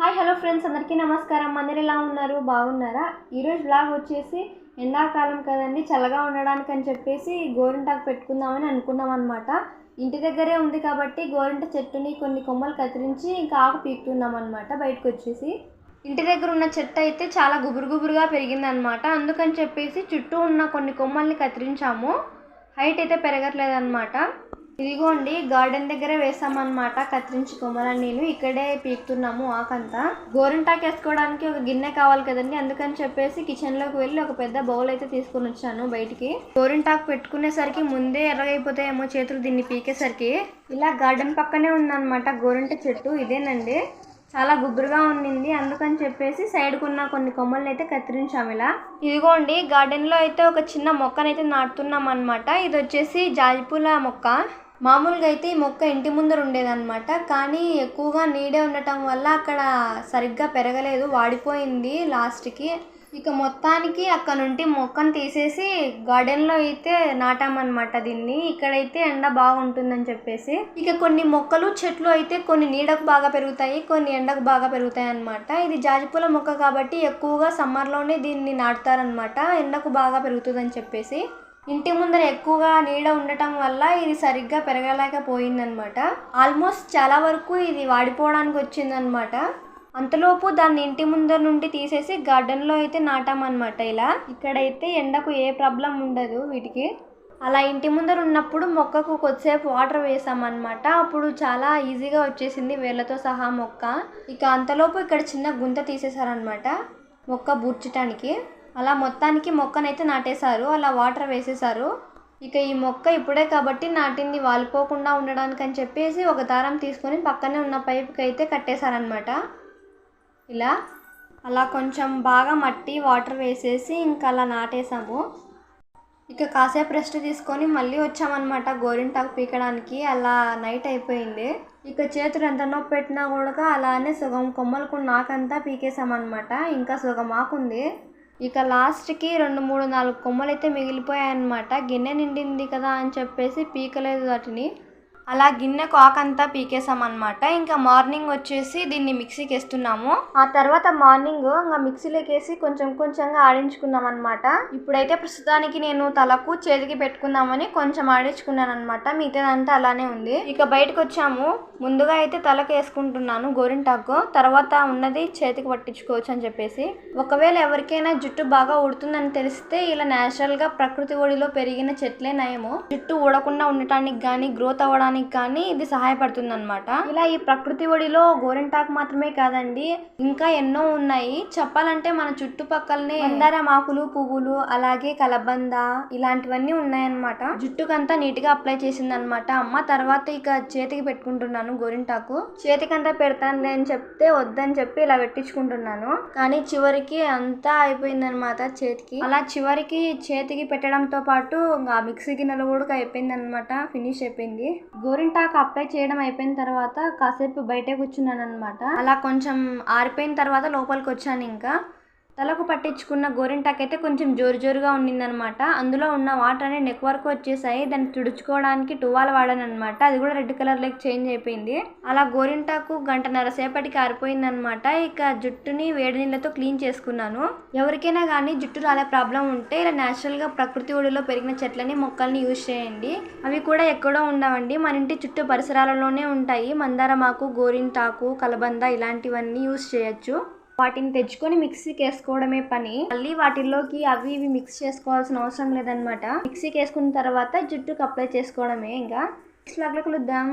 Hi hello friends అందరికీ నమస్కారం. అందరు ఎలా ఉన్నారు? బాగున్నారా? ఈరోజు బ్లాగ్ వచ్చేసి ఎండాకాలం కదండి చల్లగా ఉండడానికి అని చెప్పేసి గోరింటాకు పెట్టుకుందామని అనుకున్నాం అనమాట ఇంటి దగ్గరే ఉంది కాబట్టి గోరింట చెట్టుని కొన్ని కొమ్మలు కత్తిరించి ఇంకా ఆకు పీకుతున్నాం అనమాట బయటకు వచ్చేసి. ఇంటి దగ్గర ఉన్న చెట్టు అయితే చాలా గుబురు గుబురుగా పెరిగిందనమాట అందుకని చెప్పేసి చుట్టూ ఉన్న కొన్ని కొమ్మల్ని కత్తిరించాము. హైట్ అయితే పెరగట్లేదన్నమాట. ఇదిగోండి గార్డెన్ దగ్గరే వేసామన్నమాట. కత్తిరించి కొమ్మలని నేను ఇక్కడే పీకుతున్నాము ఆకంతా. గోరింటాకు వేసుకోవడానికి ఒక గిన్నె కావాలి కదండి అందుకని చెప్పేసి కిచెన్లోకి వెళ్ళి ఒక పెద్ద బౌల్ అయితే తీసుకొని వచ్చాను బయటికి. గోరింటాకు పెట్టుకునేసరికి ముందే ఎర్రగైపోతాయేమో చేతులు దీన్ని పీకేసరికి. ఇలా గార్డెన్ పక్కనే ఉందన్నమాట గోరింట చెట్టు ఇదేనండి. చాలా గుబురుగా ఉండింది అందుకని చెప్పేసి సైడ్కున్న కొన్ని కొమ్మల్ని అయితే కత్తిరించాము ఇలా. ఇదిగోండి గార్డెన్లో అయితే ఒక చిన్న మొక్కనైతే నాటుతున్నాం అనమాట ఇది వచ్చేసి జాజిపూల మొక్క. మామూలుగా అయితే ఈ మొక్క ఇంటి ముందర ఉండేదన్నమాట. కానీ ఎక్కువగా నీడే ఉండటం వల్ల అక్కడ సరిగ్గా పెరగలేదు వాడిపోయింది లాస్ట్కి. ఇక మొత్తానికి అక్కడ నుండి మొక్కను తీసేసి గార్డెన్లో అయితే నాటామన్నమాట దీన్ని. ఇక్కడైతే ఎండ బాగుంటుందని చెప్పేసి. ఇక కొన్ని మొక్కలు చెట్లు అయితే కొన్ని నీడకు బాగా పెరుగుతాయి కొన్ని ఎండకు బాగా పెరుగుతాయి అన్నమాట ఇది జాజిపూల మొక్క కాబట్టి ఎక్కువగా సమ్మర్లోనే దీన్ని నాటుతారనమాట ఎండకు బాగా పెరుగుతుందని చెప్పేసి. ఇంటి ముందర ఎక్కువగా నీడ ఉండటం వల్ల ఇది సరిగ్గా పెరగలేకపోయిందనమాట. ఆల్మోస్ట్ చాలా వరకు ఇది వాడిపోవడానికి వచ్చిందనమాట. అంతలోపు దాన్ని ఇంటి ముందర నుండి తీసేసి గార్డెన్లో అయితే నాటామన్నమాట ఇలా. ఇక్కడైతే ఎండకు ఏ ప్రాబ్లం ఉండదు వీటికి. అలా ఇంటి ముందర ఉన్నప్పుడు మొక్కకు కొద్దిసేపు వాటర్ వేసామన్నమాట అప్పుడు చాలా ఈజీగా వచ్చేసింది వేళ్ళతో సహా మొక్క. ఇక అంతలోపు ఇక్కడ చిన్న గుంత తీసేశారనమాట మొక్క బూర్చటానికి అలా మొత్తానికి మొక్కనైతే నాటేశారు అలా వాటర్ వేసేశారు. ఇక ఈ మొక్క ఇప్పుడే కాబట్టి నాటింది వాలిపోకుండా ఉండడానికి అని చెప్పేసి ఒక దారం తీసుకొని పక్కనే ఉన్న పైప్కి అయితే కట్టేశారనమాట ఇలా అలా కొంచెం బాగా మట్టి వాటర్ వేసేసి ఇంకా అలా నాటేసాము ఇక కాసేపు రెస్ట్ తీసుకొని మళ్ళీ వచ్చామన్నమాట గోరింటాకు పీకడానికి అలా నైట్ అయిపోయింది. ఇక చేతులు ఎంత నొప్పి పెట్టినా కూడా అలానే సుగం కొమ్మలకు నాకంతా పీకేసామన్నమాట ఇంకా సుగం ఆకుంది. ఇక లాస్ట్కి రెండు మూడు నాలుగు కొమ్మలు అయితే మిగిలిపోయాయన్నమాట. గిన్నె నిండింది కదా అని చెప్పేసి పీకలేదు వాటిని. అలా గిన్నెకు ఆకంతా పీకేసామన్నమాట. ఇంకా మార్నింగ్ వచ్చేసి దీన్ని మిక్సీకి వేస్తున్నాము ఆ తర్వాత మార్నింగ్ ఇంకా మిక్సీలోకి వేసి కొంచెం కొంచెంగా ఆడించుకున్నాం అనమాట ఇప్పుడైతే ప్రస్తుతానికి నేను తలకు చేతికి పెట్టుకుందామని కొంచెం ఆడించుకున్నాను అనమాట మిగతాదంతా అలానే ఉంది. ఇక బయటకు వచ్చాము ముందుగా అయితే తలకు వేసుకుంటున్నాను గోరింటాకు. తర్వాత ఉన్నది చేతికి పట్టించుకోవచ్చు అని చెప్పేసి. ఒకవేళ ఎవరికైనా జుట్టు బాగా ఉడుతుందని తెలిస్తే ఇలా న్యాచురల్గా ప్రకృతి ఒడిలో పెరిగిన చెట్లే నయము. జుట్టు ఊడకుండా ఉండటానికి కానీ గ్రోత్ అవ్వడానికి కానీ ఇది సహాయపడుతుంది అనమాట ఇలా ఈ ప్రకృతి ఒడిలో గోరింటాకు మాత్రమే కాదండి ఇంకా ఎన్నో ఉన్నాయి. చెప్పాలంటే మన చుట్టుపక్కలనే మందారం ఆకులు పువ్వులు అలాగే కలబంద ఇలాంటివన్నీ ఉన్నాయన్నమాట. జుట్టుకంతా నీట్గా అప్లై చేసింది అనమాట అమ్మ తర్వాత ఇక చేతికి పెట్టుకుంటున్నాను గోరింటాకు. చేతికంతా పెడతాను అని చెప్తే వద్దని చెప్పి ఇలా పెట్టించుకుంటున్నాను. కానీ చివరికి అంతా అయిపోయిందనమాట చేతికి. అలా చివరికి చేతికి పెట్టడంతో పాటు ఇంకా మిక్సీ గిన్నెలు కూడా అయిపోయింది అనమాట ఫినిష్ అయిపోయింది. గోరింటాకు అప్లై చేయడం అయిపోయిన తర్వాత కాసేపు బయటే కూర్చున్నాను అనమాట అలా కొంచెం ఆరిపోయిన తర్వాత లోపలికి వచ్చాను ఇంకా. తలకు పట్టించుకున్న గోరింటాకు అయితే కొంచెం జోరు జోరుగా ఉండిందనమాట అందులో ఉన్న వాటర్ అనేది నెక్ వరకు వచ్చేసాయి. దాన్ని తుడుచుకోవడానికి టువాల్ వాడాను అనమాట అది కూడా రెడ్ కలర్ లెక్ చేంజ్ అయిపోయింది. అలా గోరింటాకు గంటన్నర సేపటికి ఆరిపోయిందనమాట ఇక జుట్టుని వేడి నీళ్ళతో క్లీన్ చేసుకున్నాను. ఎవరికైనా కానీ జుట్టు రాలే ప్రాబ్లం ఉంటే ఇలా న్యాచురల్గా ప్రకృతి ఒడిలో పెరిగిన చెట్లని మొక్కల్ని యూజ్ చేయండి. అవి కూడా ఎక్కడో ఉండవండి. మన ఇంటి చుట్టూ పరిసరాలలోనే ఉంటాయి. మందారమాకు గోరింటాకు కలబంద ఇలాంటివన్నీ యూజ్ చేయొచ్చు. వాటిని తెచ్చుకొని మిక్సీకి వేసుకోవడమే పని. మళ్ళీ వాటిల్లోకి అవి ఇవి మిక్స్ చేసుకోవాల్సిన అవసరం లేదనమాట మిక్సీకి వేసుకున్న తర్వాత జుట్టుకు అప్లై చేసుకోవడమే ఇంకా. నెక్స్ట్ కలుద్దాం.